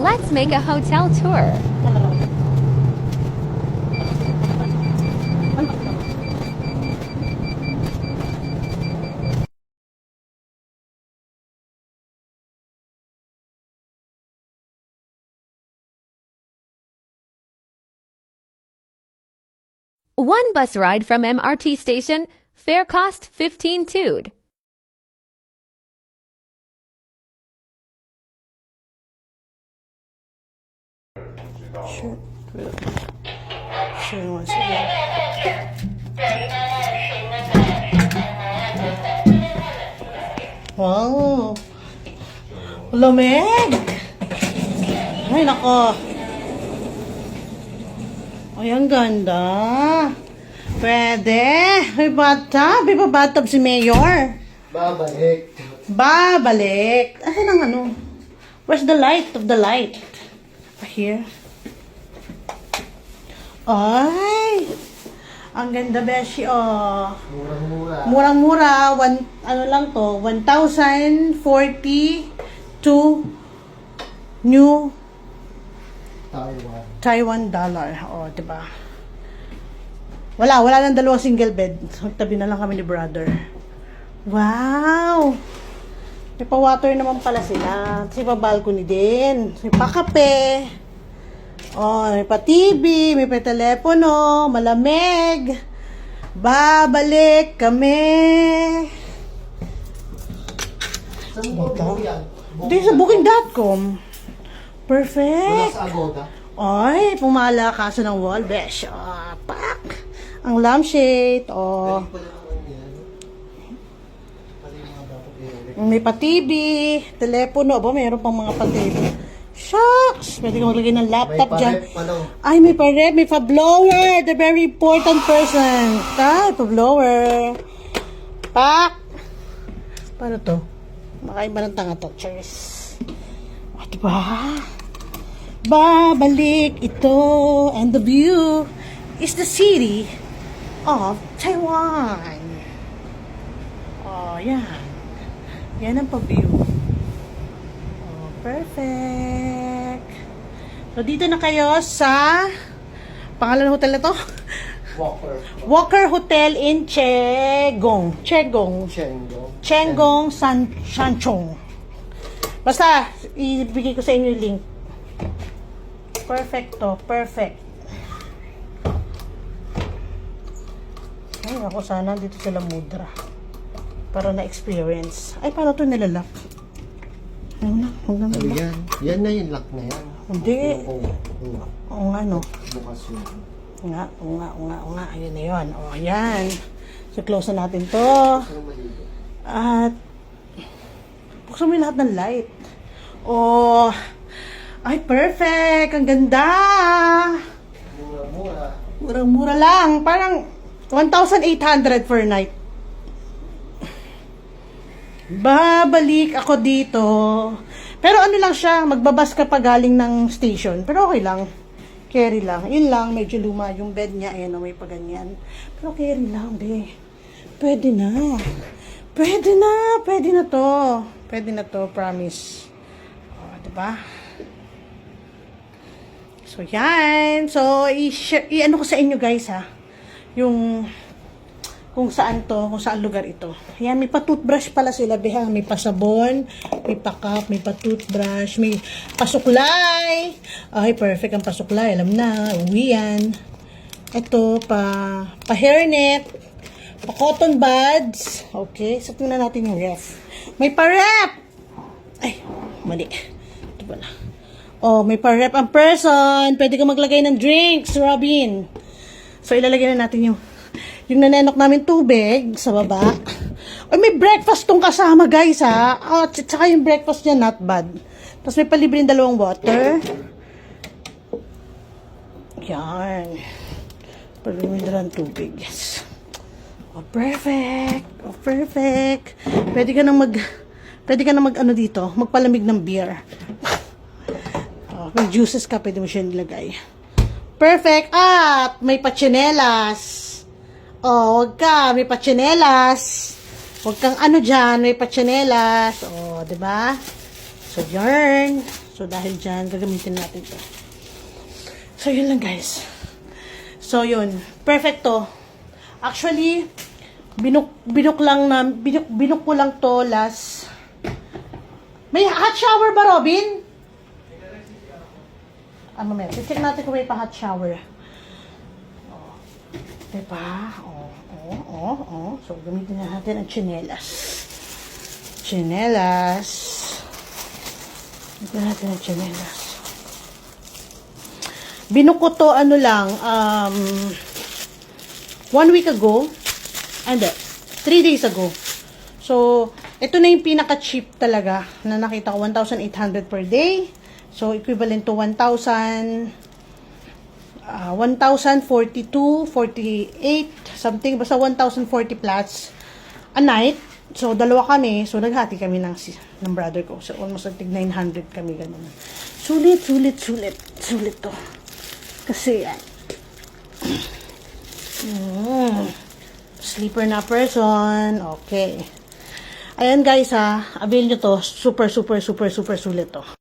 Let's make a hotel tour. One bus ride from MRT station, fare cost 15 tood. Second. Wow! Lamig! Ay, nako. Ay, ang ganda. Pwede. May bathtub. May bathtub si Mayor. Babalik. Babalik. Asan ang ano? Where's the light of the light? Here. Ay! Ang ganda, Beshi, oh. Murang-mura. Murang-mura, one, ano lang to, 1,040 to new Taiwan. Taiwan dollar. Oh, 'di ba? Wala, wala nang dalawang single bed. Tabi na lang kami ni brother. Wow! May pa-water naman pala sila. Kasi pa-balcony din. May pa-kape. Oh, may pa-TV, may pa-telepono, malamig. Babalik kami. Saan mo yan? Hindi sa booking.com. Wala Perfect. sa Agoda. Ay, pumala kaso ng wall, besh. Ah, pak. Ang lampshade. Oh. Pwede pala naman yan. Pwede yung mga dapat i-elect. May pa-TV, telepono. Aba, mayroon pang mga pa-TV. Shucks! Pwede kang maglagay ng May laptop dyan. pa no. Ay, may pa-rep, may pa-blower. The very important person. Ay, pa-blower. Pak! Paano to? Makaiba ng tanga to. Cheers. O, diba? Babalik ito. And the view is the city of Taiwan. Oh, yan. Yan ang pa-view. Perfect. So, dito na kayo sa pangalan ng hotel na to? Walker. Walker Hotel in Chegong. Chegong. Chengo. Chengong San Sanchong. Basta, ibigay ko sa inyo yung link. Perfect to. Perfect. Ay, ako sana dito sila mudra. Para na-experience. Ay, paano to nilalak? Ano na? Huwag na Ano yan? Yan na yung lock na yan. Hindi. Oo. Oo. Oo nga, no. Bukas yun. Nga, oo nga, oo nga, oo nga. Ayun na yun. O, ayan. So, close na natin to. At, buksan mo yung lahat ng light. Oh, ay, perfect. Ang ganda. Mura-mura. Murang-mura lang. Parang 1,800 per night. Babalik ako dito. Pero ano lang siya, magbabas ka pa galing ng station. Pero okay lang. Carry lang. Yun lang, medyo luma yung bed niya. Ayan, may paganyan. Pero carry lang, be. Pwede na. Pwede na. Pwede na to. Pwede na to, promise. O, diba? So, yan. So, i-ano ko sa inyo guys ha. Yung kung saan to, kung saan lugar ito. Yan, may pa-toothbrush pala sila, behang. May pasabon, may pa-cup, may pa-toothbrush, may pasuklay. Ay, perfect ang pasuklay. Alam na, uwi yan. Ito, pa, pa-hairnet, pa-cotton buds. Okay, so tingnan natin yung ref. May pa-rep! Ay, mali. Ito pala. Oh, may pa-rep ang person. Pwede ka maglagay ng drinks, Robin. So, ilalagay na natin yung yung nanenok namin tubig sa baba. Ay, may breakfast tong kasama, guys, ha? Oh, at saka yung breakfast niya, not bad. Tapos may palibre ng dalawang water. Yan. Palibre ng dalawang tubig, yes. Oh, perfect. Oh, perfect. Pwede ka nang mag... Pwede ka na mag ano dito, magpalamig ng beer. Oh, may juices ka, pwede mo siya nilagay. Perfect. At may pachinelas. Oh, wag ka, may pachinelas. Wag kang ano dyan, may pachinelas. Oh, di ba? So, yarn. So, dahil dyan, gagamitin natin to. So, yun lang guys. So, yun. Perfecto. Actually, binuk, binuk lang na, binuk, binuk ko lang to last. May hot shower ba, Robin? Ah, mamaya. Check natin kung may pa hot shower. Diba? Oh, oh, oh, oh. So, gamitin na natin ang chinelas. Chinelas. Gamitin natin ang chinelas. Binuk ko to, ano lang, um, one week ago. And, three days ago. So, ito na yung pinaka-cheap talaga na nakita ko, 1,800 per day. So, equivalent to 1,000, uh, 1,042, 48, something, basta 1,040 plus a night. So, dalawa kami. So, naghati kami ng, si- ng brother ko. So, almost like 900 kami ganun. Sulit, sulit, sulit. Sulit to. Kasi, yan. Mm. Sleeper na person. Okay. Ayan guys ha. Avail nyo to. Super, super, super, super sulit to.